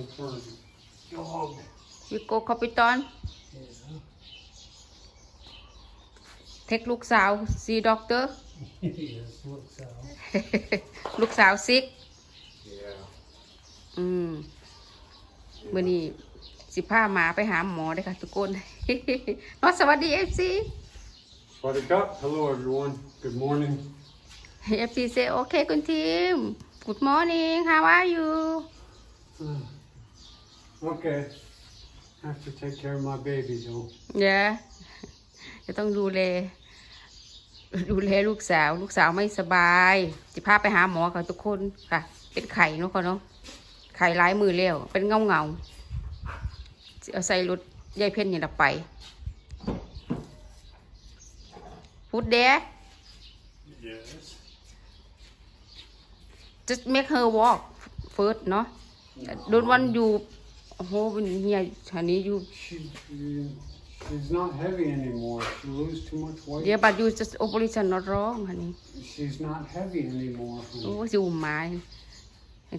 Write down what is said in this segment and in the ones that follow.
confirmed. Dog. วิโกคอปิตอนเทคลูกสาวซีด็อกเตอร์ yes, looks out. ลูกสาวซิก Yeah. อืมมื่อนี้สิพาหมาไปหาหมอได้อค่ะทุกคนเนาะสวัสดีเอฟซี Buttercup, hello everyone. Good morning. เอฟซีเซโอเคคุณทีม Good morning how are you Uh, okay. Have to take care of my baby though. เดี๋ยวจะต้องดูแล ดูแลลูกสาว ลูกสาวไม่สบายจะพาไปหาหมอค่ะทุกคนค่ะ เป็นไข่เนาะค่ะเนาะไข่ร้ายมือแล้วเป็นเงาเงาๆสิเอาใส่รถยายเพ่นนี่ละไปพูดเด้ Yes. just make her walk first เนาะ don't want you โอ้โหเป็นเฮียอันนี้ you She, she's not heavy anymore. She lose too much weight. yeah but you just operation not wrong อันนี้ She's not heavy anymore. โอ้สิอุ้มหมา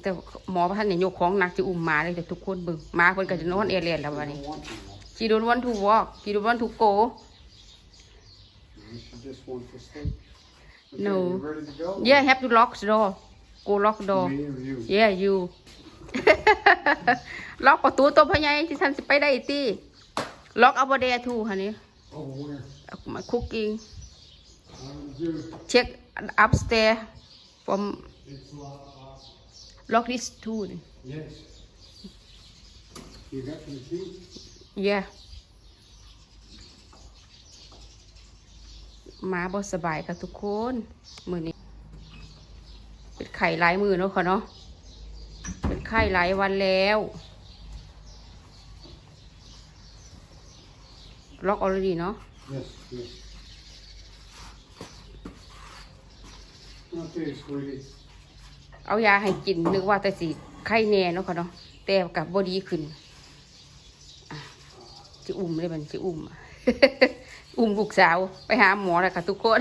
แต่หมอพระท่านเนี่ยยกของหนักจะอุ้มหมาเลยแต่ทุกคนเบิ่งหมาเพิ่นก็จะนอนเอเลียนแล้วบัด I นี้ don't want to. she don't want to walk she don't want to go She just wants to sleep. Okay, No. You ready to go? yeah have to lock the door go lock the door Me or you? yeah you ล็อกประตูตัวพญายที่ท่านสิไปได้ติล็อกเอาบ่ได้ทูหันนี้ Oh, where? มาคุกกิ้ง I do. check upstairs from It's locked. lock this too Yes. You got some tea? yeah หมาบ่สบายค่ะทุกคน มือนี้เป็นไข่หลายมือเนาะค่ะเนาะเป็น ไข้หลายวันแล้วล็อกออลดีเนาะ Yes, yes. Okay, sweetie. เอายาให้กินนึกว่าแต่สิไข้แน่เนาะค่ะเนาะแต่กับบดีขึ้นอะจะอุ้มเลยมันจะอุ้ม อุ้มลูกสาวไปหาหมอแล้วค่ะทุกคน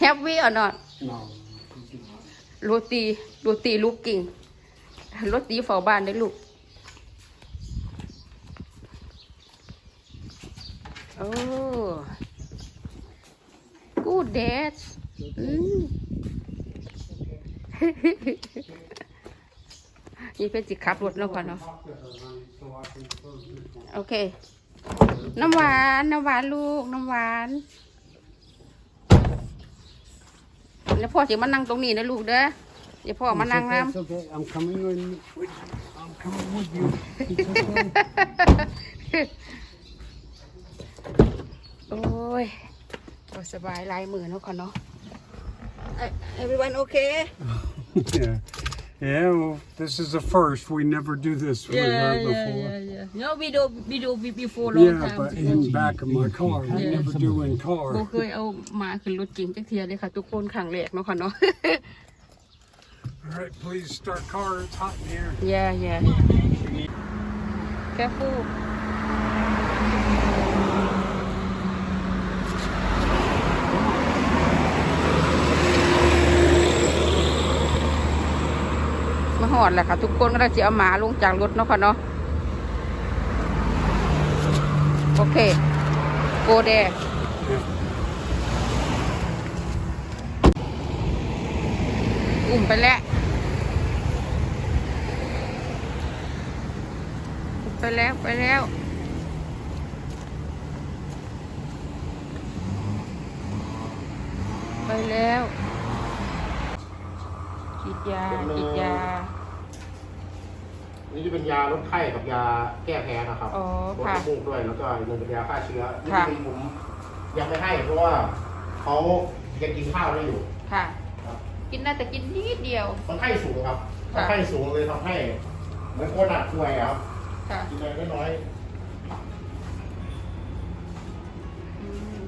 แฮปปี้อะเนาะ No. โรตีโรตีลูกกิ่ง โรตีเฝ้าบ้านได้ลูกโอ้กูเดดอืมนี่เป็นสิขับรถเนาะก่อนเนาะโอเค น้ำหวาน น้ำหวานลูก น้ำหวาน แล้วพ่อจะมานั่งตรงนี้นะลูกเด้อ เดี๋ยวพ่อมานั่ง It's น้ okay, it's okay. I'm coming in with you. I'm coming with you. It's okay. ำโอ้ยก็สบายหลายมือเนาะก่อนเนาะ everyone okay yeah. Yeah, well, this is a first. We never do this with her before. yeah no we do we do before long Yeah, time but in back of my car. We Yeah. never do in โบ car. เคยเอามาขึ้นรถจริงจักเทียเลยค่ะ ทุกคนครั้งแรกเนาะค่ะเนาะ All right, please start car. It's hot in here. yeah yeah careful มาหอดแหละค่ะ ทุกคนก็จะเอาหมาลงจากรถเนาะค่ะเนาะ โอเค โกเด อุ่มไปแล้ว ไปแล้วไปแล้วไปแล้วฉีดยาฉีดยา นี่จะเป็นยาลดไข้กับยาแก้แพ้นะครับอ๋อลดค่ะ น้ำมูกด้วยแล้วก็อีกหนึ่งเป็นยาฆ่าเชื้อนี่ค่ะคือผมยังไม่ให้เพราะว่าเขายังกินข้าวได้อยู่ค่ะกินได้แต่กินนิดเดียวมันไข้สูงครับค่ะไข้สูงเลยทำให้เหมือนคนอัดป่วยอะครับ ค่ะกินอะไรน้อยอืม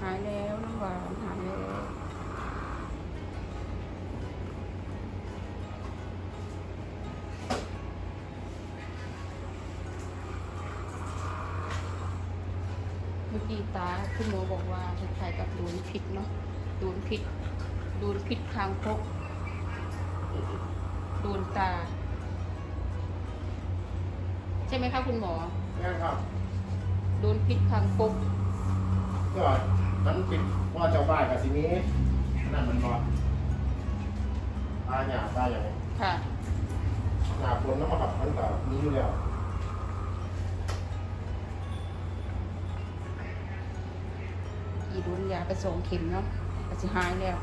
หายแล้วน้ำหวานหายแล้วเมื่อกี้ตาคุณหมอบอกว่าคล้ายๆกับโดนพิษเนาะโดนพิษโดนพิษคางคกโดนตา ช่ไหมคะคุณหมอนี่ครับโดนพิษทางกบก็มันปิดว่าเจ้าบ้านกับสินี้นั่นมันรอตาหยาตาอย่างนี้ค่ะ หนาฝนน้ำมันกับมันกับนี้อยู่แล้วกี่โดนยาไปสองเข็มเนาะก็สิหายแล้ว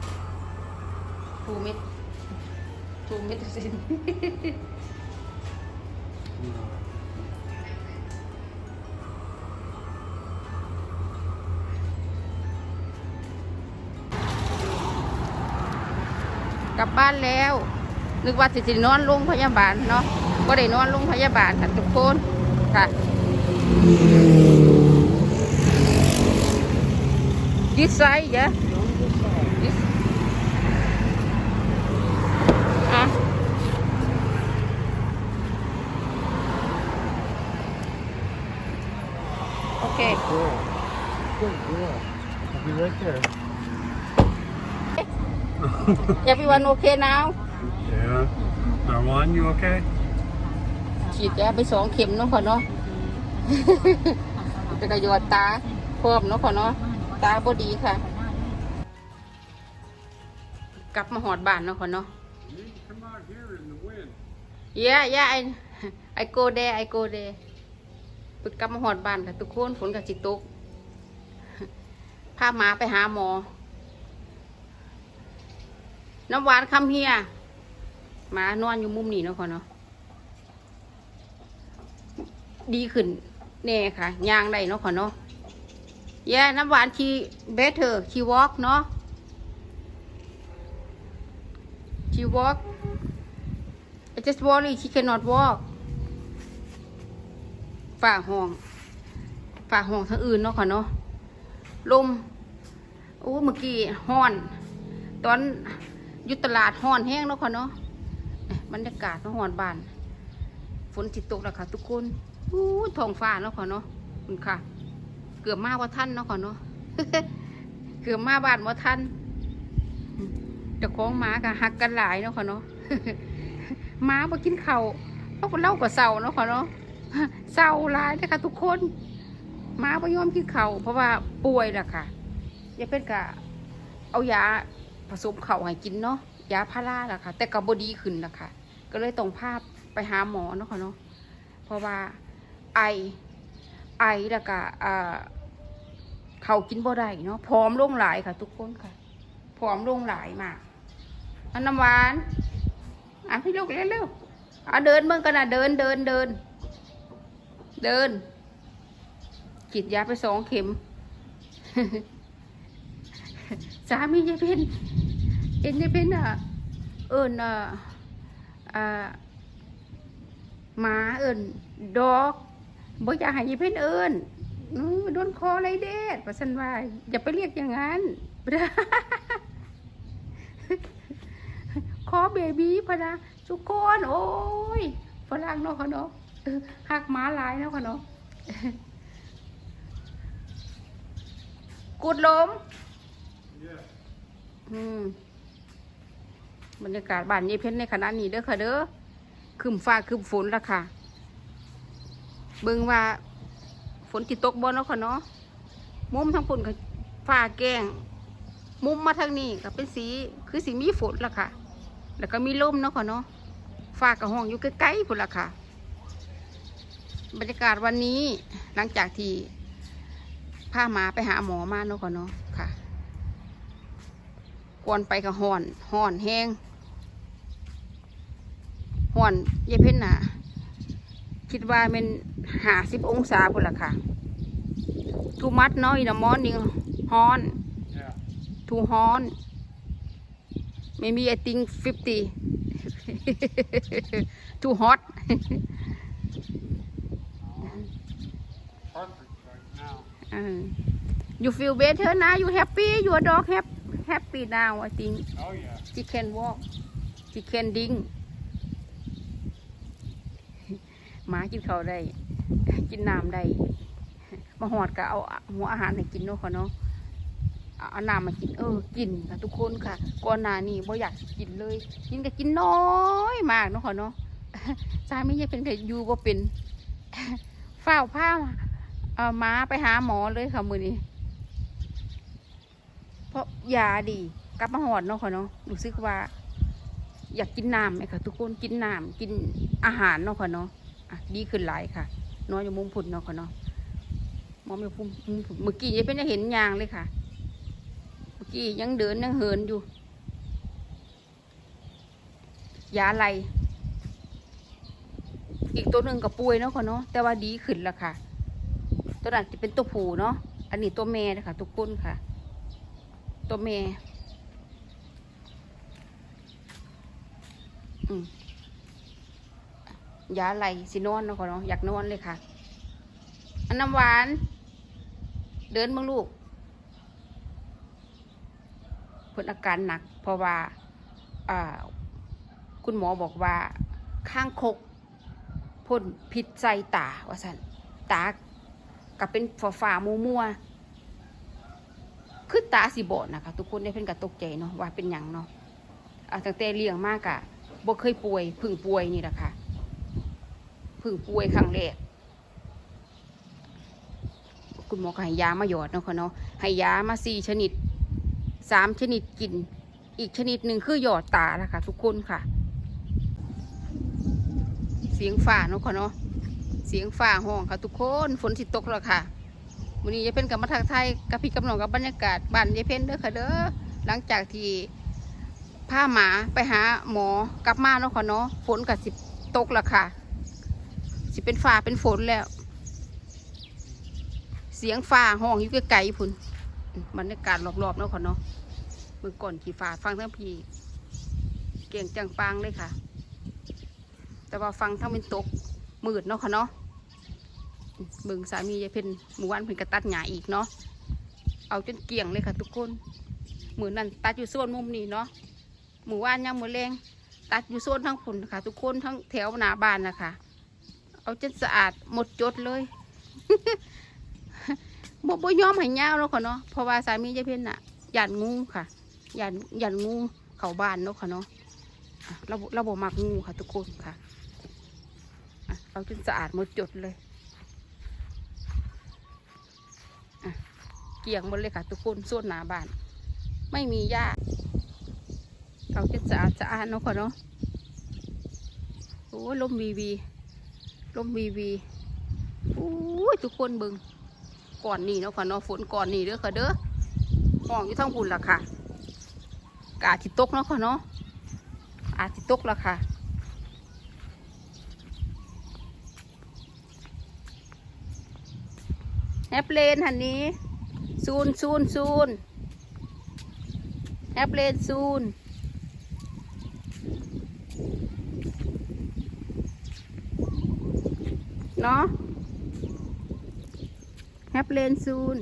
ทูเม็ดทูเม็ดสิน บ้านแล้ว นึกว่าสิสินอนโรงพยาบาลเนาะก็ได้นอนโรงพยาบาลค่ะทุกคนค่ะ This side, yeah. This. Ah. Okay. Cool. Good, good. I'll be right there. Everyone okay now? Yeah. Marwan, you okay? ฉีดยาไปสองเข็มเนาะพ่อเนาะ เป็นกระยอดตาพร้อมเนาะพ่อเนาะ ตาบดีค่ะ กลับมาหอดบ้านเนาะพ่อเนาะ You need to come out here in the wind. yeah yeah I I go there I go there ปึกกลับมาหอดบ้านค่ะทุกคนฝนกับจิตตก พาหมาไปหาหมอ น้ำหวานคำเฮียหมานอนอยู่มุมนี้เนาะค่ะเนาะดีขึ้นแน่ค่ะยางได้เนาะค่ะเนาะแย่น้ำหวานชีเบสเธอชีวอล์กเนาะชีวอล์ก I just worry she cannot walk ฝ่าห้องฝ่าห้องทั้งอื่นเนาะค่ะเนาะลมโอ้เมื่อกี้ห้อน ตอน ยุตลาดห้อนแห้งเนาะค่ะเนาะบรรยากาศเนาะห้อนบาน ฝนจิตตกแล้วค่ะ ทุกคนอู้ท้องฟ้าเนาะค่ะเนาะคุณค่ะ เกือบมาว่าท่านเนาะค่ะเนาะเกือบมาบ้านว่าท่านจะคล้องหมากับหักกันหลายเนาะค่ะเนาะหมาบ่กินเข้าวเราก็เล่ากับเศร้าเนาะค่ะเนาะเศร้าหลายเลยค่ะทุกคนหมาบ่ยอมกินเข้าเพราะว่าป่วยล่ะค่ะยาเป็นกะเอายา ผสมเข้าให้กินเนาะยาพาราล่ะค่ะ แต่ก็บ่ดีขึ้นล่ะค่ะ ก็เลยต้องพาพไปหาหมอเนาะค่ะเนาะเพราะว่าไอไอแล้วก็อ่าเขากินบ่ได้เนาะผอมลงหลายค่ะ ทุกคนค่ะผอมลงหลายมากอันน้ำหวานอะพี่ลูกเร็วๆเอาเดินเมื่อกันนะเดินเดินเดิน เดินกิดยาไปสองเข็มสามียายเพน เอ็นยายเพนอะเอิญอะอ่าหมาเอิญดอกบ่อยากให้ยายเพนเอิญอื้อโดนคออะไรเด็ดว่าสันว่าอย่าไปเรียกอย่างนั้นขอเบบีพะนะทุกคนโอ้ยฝรั่งเนาะเขาเนาะเออหักหม้าลายเนาะเขาเนาะกุดลม Yeah. อืม บรรยากาศบ้านยายเพ้นในขณะนี้เด้อค่ะเด้อคืมฟ้าคืมฝนละค่ะ เบิ่งว่าฝนติตกบ่เนาะค่ะเนาะมุมทั้งฝนกับฟ้าแกงมุมมาทางนี้ก็เป็นสีคือสีมีฝนละค่ะ แล้วก็มีลมเนาะค่ะเนาะฟ้ากับห้องอยู่ใกล้ๆพุ่นละค่ะ บรรยากาศวันนี้หลังจากที่พาหมาไปหาหมอมาเนาะค่ะเนาะค่ะก่อนไปก็ห่อนห่อนแห้ง ห่อนเยายเพ่นน่ะคิดว่าเป็นหาสิบองศาพุ่นละค่ะทูมัดเนาะอีนมอนนี่ฮ้อน Yeah. ทูฮ้อน ไม่มีไอติงฟิฟตี้ทูฮอต Perfect right now. you feel better now you happy your dog happy happy now I think Oh yeah. she can walk she can drink หมากินข้าวได้ กินน้ำได้มาหอดก็เอาหัวอาหารให้กินเนาะค่ะเนาะเอาน้ำมากินเออกินค่ะทุกคนค่ะก่อนหน้านี้บ่อยากกินเลย กินก็กินน้อยมากเนาะค่ะเนาะสามียังเป็นแต่อยู่บ่เป็นเฝ้าผ้าเอ่อม้าไปหาหมอเลยค่ะมือนี้เพราะยาดีกลับมาหอดเนาะค่ะเนาะรู้สึกว่า อยากกินน้ำไหมค่ะทุกคนกินน้ำกินอาหารเนาะค่ะเนาะ ดีขึ้นหลายค่ะน้อยอยู่มุมผุนเนาะค่ะเนาะมอมีมุมมุมผุนเมื่อกี้ยังเป็นได้เห็นยางเลยค่ะ เมื่อกี้ยังเดินยังเหินอยู่ยาอะไรอีกตัวหนึ่งกับป่วยเนาะค่ะเนาะแต่ว่าดีขึ้นล้วค่ะ ตัวนั้นจะเป็นตัวผู้เนาะอันนี้ตัวแม่นะคะทุกคนค่ะ ตัวแม่อืม ยาอะไรสินอนเนาะค่ะเนาะอยากนอนเลยค่ะ อันน้ำหวาน เดินบ้างลูกเพิ่นอาการหนัก เพราะว่าคุณหมอบอกว่าข้างคกพ่นพิษใส่ตาว่าสันตากับเป็นฝาฝามัวมัวคือตาสีบอดนะคะทุกคนได้เพิ่นกับตกใจเนาะว่าเป็นหยังเนาะอ่าตั้งแต่เลี้ยงมากอะบ่เคยป่วยพึ่งป่วยนี่แหละค่ะ พึ่งป่วยครั้งแรกคุณหมอก็ให้ยามาหยอดเนาะค่ะเนาะให้ยามาสี่ชนิดสามชนิดกิน อีกชนิดหนึ่งคือหยอดตาละค่ะ ทุกคนค่ะ เสียงฝ่าเนาะค่ะเนาะเสียงฝ่าห้องค่ะ ทุกคนฝนสิตกแล้วค่ะวันนี้ยายเพ่นกับมาทักไทยกับพี่กับน้องกับบรรยากาศบ้านยายเพ่นเด้อค่ะเด้อหลังจากที่พาหมาไปหาหมอกลับมาเนาะค่ะเนาะฝนกับสิตกแล้วค่ะ สิเป็นฝ่าเป็นฝนแล้ว เสียงฝ่าห้องอยู่ไกลๆพุ่นบรรยากาศรอบๆเนาะค่ะเนาะเมื่อก่อนขี่ฟ้าฟังทั้งพีเก่งจังปังเลยค่ะ แต่ว่าฟังทั้งเป็นตกมืดเนาะค่ะเนาะเบิ่งสามียายเพ็ญหมู่วันเพิ่นกระตัดหญ้าอีกเนาะเอาจนเกี่ยงเลยค่ะ ทุกคนมือนั่นตัดอยู่โซนมุมนี้เนาะหมู่ว่านยังมือแรงตัดอยู่โซนทั้งฝุ่นค่ะ ทุกคนทั้งแถวหน้าบ้านนะคะ เอาจนสะอาดหมดจดเลยบ่บ่ยอมให้ยาวเนาะค่ะเนาะเพราะว่าสามียายเพ็ญน่ะหยันงูค่ะหยันยันงูเขาบ้านเนาะค่ะเนาะอะเราบ่เราบ่มักงูค่ะ ทุกคนค่ะเอาจนสะอาดหมดจดเลยเกี่ยงหมดเลยค่ะ ทุกคนส่วนหนาบ้าน ไม่มีหญ้าเอาจนสะอาดสะอาดเนาะค่ะเนาะโอ้ลมวีวี ลมวีวีโอ้ยทุกคนเบิงก่อนนี่เนาะค่ะเนาะฝนก่อนนี่เด้อค่ะเด้อห้องอยู่ทั้งบุญล่ะค่ะกาจิตกเนาะค่ะเนาะอาจิตกล้วค่ะแอปเลนหันนี้ซูนซูนซูนแอปเลนซูน เนาะแอปเลนซูน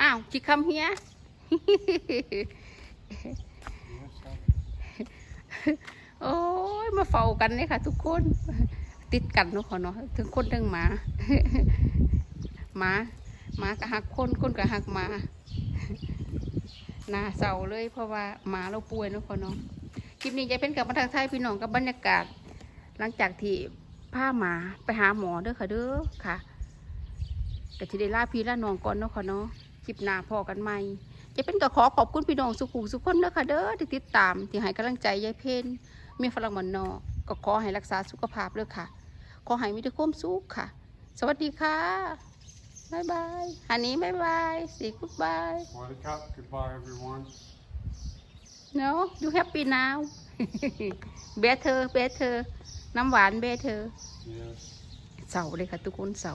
อ้าว จิคำเฮีย โอ้ย มาเฝ้ากันเลยค่ะทุกคน ติดกันเนาะขอเนาะถึงคนถึงหมา หมา หมาก็หักคน คนก็หักหมา หน้าเศร้าเลยเพราะว่าหมาเราป่วยเนาะขอเนาะคลิปนี้จะเป็นกับมาทางไทยพี่น้องกับบรรยากาศ หลังจากที่พาหมาไปหาหมอเด้อค่ะเด้อค่ะแต่ที่ได้ลาพี่ลาน้องก่อนเนาะค่ะเนาะคลิปหน้าพอกันใหม่จะเป็นก็ขอขอบคุณพี่น้องสุขุมสุขคนเด้อค่ะเด้อที่ติดตามที่ให้กำลังใจยายเพนมีฝรั่งมันนอกก็ขอให้รักษาสุขภาพเด้อค่ะ ขอให้มีแต่ความสุขค่ะ สวัสดีค่ะ บ๊ายบาย ฮันนี้บ๊ายบายสีกุ๊ดบาย Watercup, goodbye everyone. no you happy now better better น้ำหวาน better Yes. เสาเลยค่ะทุกคนเสา